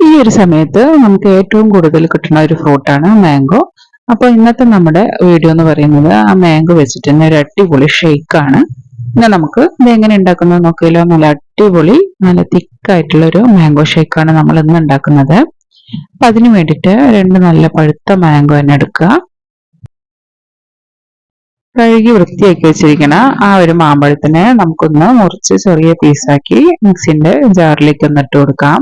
ഈ ഒരു സമയത്ത് നമുക്ക് ഏറ്റവും കൂടുതൽ കിട്ടുന്ന ഒരു ഫ്രൂട്ടാണ് മാംഗോ അപ്പോൾ ഇന്നത്തെ നമ്മുടെ വീഡിയോ എന്ന് പറയുന്നത് ആ മാംഗോ വെച്ചിട്ട് തന്നെ ഒരു അടിപൊളി ഷേക്കാണ് ഇന്ന് നമുക്ക് ഇത് എങ്ങനെ ഉണ്ടാക്കുന്നത് നോക്കിയാലോ? നല്ല അടിപൊളി നല്ല തിക്കായിട്ടുള്ള ഒരു മാംഗോ ഷേക്കാണ് നമ്മൾ ഇന്ന് ഉണ്ടാക്കുന്നത്. അപ്പൊ അതിന് വേണ്ടിയിട്ട് രണ്ട് നല്ല പഴുത്ത മാംഗോ തന്നെ എടുക്കുക. കഴുകി വൃത്തിയാക്കി വെച്ചിരിക്കണ ആ ഒരു മാമ്പഴത്തിനെ നമുക്കൊന്ന് മുറിച്ച് ചെറിയ പീസാക്കി മിക്സിന്റെ ജാറിലേക്ക് ഒന്ന് ഇട്ട് കൊടുക്കാം.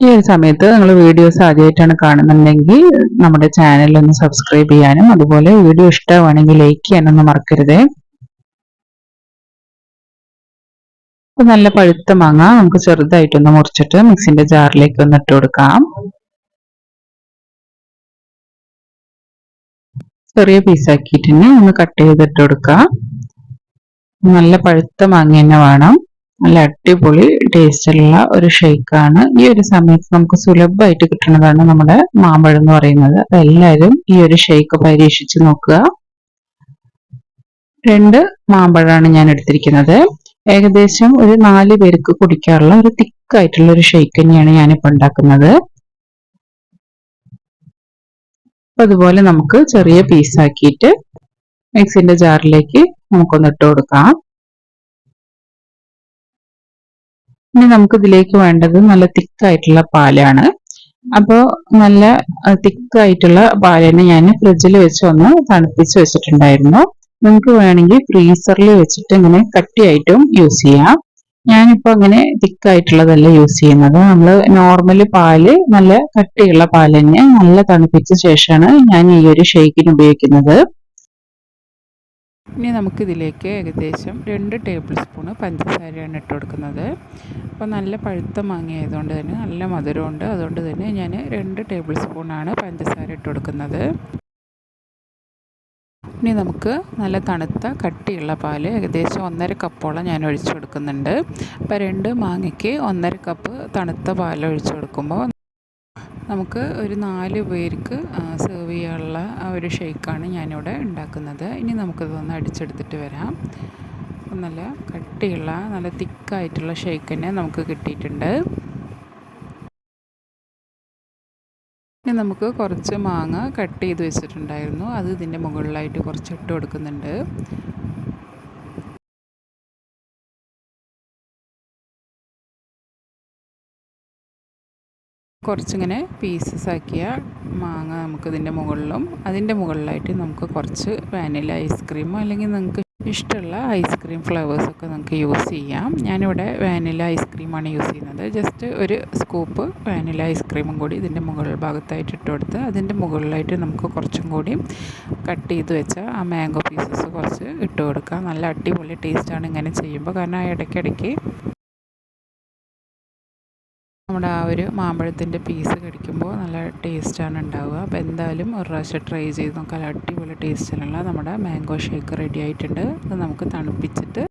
ഈ ഒരു സമയത്ത് നിങ്ങൾ വീഡിയോസ് ആദ്യമായിട്ടാണ് കാണുന്നുണ്ടെങ്കിൽ നമ്മുടെ ചാനൽ ഒന്ന് സബ്സ്ക്രൈബ് ചെയ്യാനും അതുപോലെ വീഡിയോ ഇഷ്ടമാണെങ്കിൽ ലൈക്ക് ചെയ്യാനൊന്നും മറക്കരുത്. അപ്പൊ നല്ല പഴുത്ത മാങ്ങ നമുക്ക് ചെറുതായിട്ടൊന്ന് മുറിച്ചിട്ട് മിക്സിന്റെ ജാറിലേക്ക് ഒന്ന് ഇട്ട് കൊടുക്കാം. ചെറിയ പീസാക്കിയിട്ട് ഒന്ന് കട്ട് ചെയ്തിട്ട് കൊടുക്കാം. നല്ല പഴുത്ത മാങ്ങ തന്നെ വേണം. നല്ല അടിപൊളി ടേസ്റ്റുള്ള ഒരു ഷേക്കാണ് ഈ ഒരു സമയത്ത് നമുക്ക് സുലഭമായിട്ട് കിട്ടുന്നതാണ് നമ്മുടെ മാമ്പഴം എന്ന് പറയുന്നത്. അപ്പൊ എല്ലാവരും ഈ ഒരു ഷേക്ക് പരീക്ഷിച്ച് നോക്കുക. രണ്ട് മാമ്പഴമാണ് ഞാൻ എടുത്തിരിക്കുന്നത്. ഏകദേശം ഒരു നാല് പേർക്ക് കുടിക്കാറുള്ള ഒരു തിക്കായിട്ടുള്ള ഒരു ഷേക്ക് തന്നെയാണ് ഞാനിപ്പോ ഉണ്ടാക്കുന്നത്. അപ്പൊ അതുപോലെ നമുക്ക് ചെറിയ പീസാക്കിയിട്ട് മിക്സിന്റെ ജാറിലേക്ക് നമുക്കൊന്ന് ഇട്ട് കൊടുക്കാം. ഇനി നമുക്ക് ഇതിലേക്ക് വേണ്ടത് നല്ല തിക്ക് ആയിട്ടുള്ള പാലാണ്. അപ്പോൾ നല്ല തിക്ക് ആയിട്ടുള്ള പാലിനെ ഞാൻ ഫ്രിഡ്ജിൽ വെച്ച് ഒന്ന് തണുപ്പിച്ച് വെച്ചിട്ടുണ്ടായിരുന്നു. നിങ്ങൾക്ക് വേണമെങ്കിൽ ഫ്രീസറിൽ വെച്ചിട്ട് ഇങ്ങനെ കട്ടിയായിട്ടും യൂസ് ചെയ്യാം. ഞാനിപ്പോൾ അങ്ങനെ തിക്കായിട്ടുള്ളതല്ല യൂസ് ചെയ്യുന്നത്. നമ്മൾ നോർമൽ പാൽ നല്ല കട്ടിയുള്ള പാൽ തന്നെ നല്ല തണുപ്പിച്ച ശേഷമാണ് ഞാൻ ഈ ഒരു ഷേക്കിന് ഉപയോഗിക്കുന്നത്. ഇനി നമുക്കിതിലേക്ക് ഏകദേശം രണ്ട് ടേബിൾ സ്പൂണ് പഞ്ചസാരയാണ് ഇട്ട് കൊടുക്കുന്നത്. അപ്പോൾ നല്ല പഴുത്ത മാങ്ങ ആയതുകൊണ്ട് തന്നെ നല്ല മധുരമുണ്ട്. അതുകൊണ്ട് തന്നെ ഞാൻ രണ്ട് ടേബിൾ സ്പൂണാണ് പഞ്ചസാര ഇട്ട് കൊടുക്കുന്നത്. ഇനി നമുക്ക് നല്ല തണുത്ത കട്ടിയുള്ള പാൽ ഏകദേശം ഒന്നര കപ്പോളം ഞാൻ ഒഴിച്ചു കൊടുക്കുന്നുണ്ട്. അപ്പോൾ രണ്ട് മാങ്ങയ്ക്ക് ഒന്നര കപ്പ് തണുത്ത പാൽ ഒഴിച്ചു കൊടുക്കുമ്പോൾ നമുക്ക് ഒരു നാല് പേർക്ക് സെർവ് ചെയ്യാനുള്ള ഒരു ഷേക്കാണ് ഞാനിവിടെ ഉണ്ടാക്കുന്നത്. ഇനി നമുക്കിതൊന്ന് അടിച്ചെടുത്തിട്ട് വരാം. നല്ല കട്ടിയുള്ള നല്ല തിക്കായിട്ടുള്ള ഷേക്ക് തന്നെ നമുക്ക് കിട്ടിയിട്ടുണ്ട്. ഇനി നമുക്ക് കുറച്ച് മാങ്ങ കട്ട് ചെയ്ത് വെച്ചിട്ടുണ്ടായിരുന്നു. അത് ഇതിന്റെ മുകളിലായിട്ട് കുറച്ച് ഇട്ട് കൊടുക്കുന്നുണ്ട്. കുറച്ചിങ്ങനെ പീസസ് ആക്കിയ മാങ്ങ നമുക്കിതിന്റെ മുകളിലും അതിന്റെ മുകളിലായിട്ട് നമുക്ക് കുറച്ച് വാനില ഐസ്ക്രീമോ അല്ലെങ്കിൽ നിങ്ങൾക്ക് ഇഷ്ടമുള്ള ഐസ്ക്രീം ഫ്ലേവേഴ്സൊക്കെ നമുക്ക് യൂസ് ചെയ്യാം. ഞാനിവിടെ വാനില ഐസ്ക്രീമാണ് യൂസ് ചെയ്യുന്നത്. ജസ്റ്റ് ഒരു സ്കൂപ്പ് വാനില ഐസ്ക്രീമും കൂടി ഇതിന്റെ മുകൾ ഭാഗത്തായിട്ട് ഇട്ട് കൊടുത്ത് അതിന്റെ മുകളിലായിട്ട് നമുക്ക് കുറച്ചും കൂടി കട്ട് ചെയ്ത് വെച്ച ആ മാംഗോ പീസസ് കുറച്ച് ഇട്ട് കൊടുക്കാം. നല്ല അടിപൊളി ടേസ്റ്റാണ് ഇങ്ങനെ ചെയ്യുമ്പോൾ. കാരണം ഇടയ്ക്കിടയ്ക്ക് നമ്മുടെ ആ ഒരു മാമ്പഴത്തിന്റെ പീസ് കടിക്കുമ്പോൾ നല്ല ടേസ്റ്റാണ് ഉണ്ടാവുക. അപ്പോൾ എന്തായാലും ഒരു പ്രാവശ്യം ട്രൈ ചെയ്ത് നോക്കാം അടിപൊളി ടേസ്റ്റിലുള്ള നമ്മുടെ മാംഗോ ഷേക്ക് റെഡി ആയിട്ടുണ്ട്. അത് നമുക്ക് തണുപ്പിച്ചിട്ട്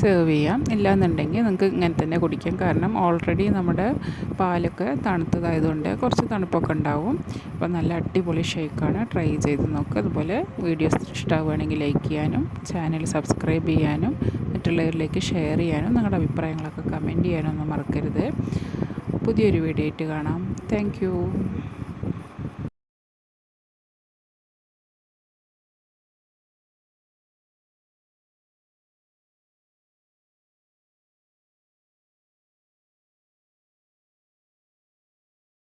സെർവ് ചെയ്യാം. ഇല്ലാന്നുണ്ടെങ്കിൽ നിങ്ങൾക്ക് ഇങ്ങനെ തന്നെ കുടിക്കാം. കാരണം ഓൾറെഡി നമ്മുടെ പാലൊക്കെ തണുത്തതായതുകൊണ്ട് കുറച്ച് തണുപ്പൊക്കെ ഉണ്ടാവും. അപ്പോൾ നല്ല അടിപൊളി ഷേക്കാണ്. ട്രൈ ചെയ്ത് നോക്കുക അതുപോലെ വീഡിയോസ് ഇഷ്ടമാവുകയാണെങ്കിൽ ലൈക്ക് ചെയ്യാനും ചാനൽ സബ്സ്ക്രൈബ് ചെയ്യാനും മറ്റുള്ളവരിലേക്ക് ഷെയർ ചെയ്യാനും നിങ്ങളുടെ അഭിപ്രായങ്ങളൊക്കെ കമന്റ് ചെയ്യാനൊന്നും മറക്കരുത്. പുതിയൊരു വീഡിയോ ആയിട്ട് കാണാം. താങ്ക്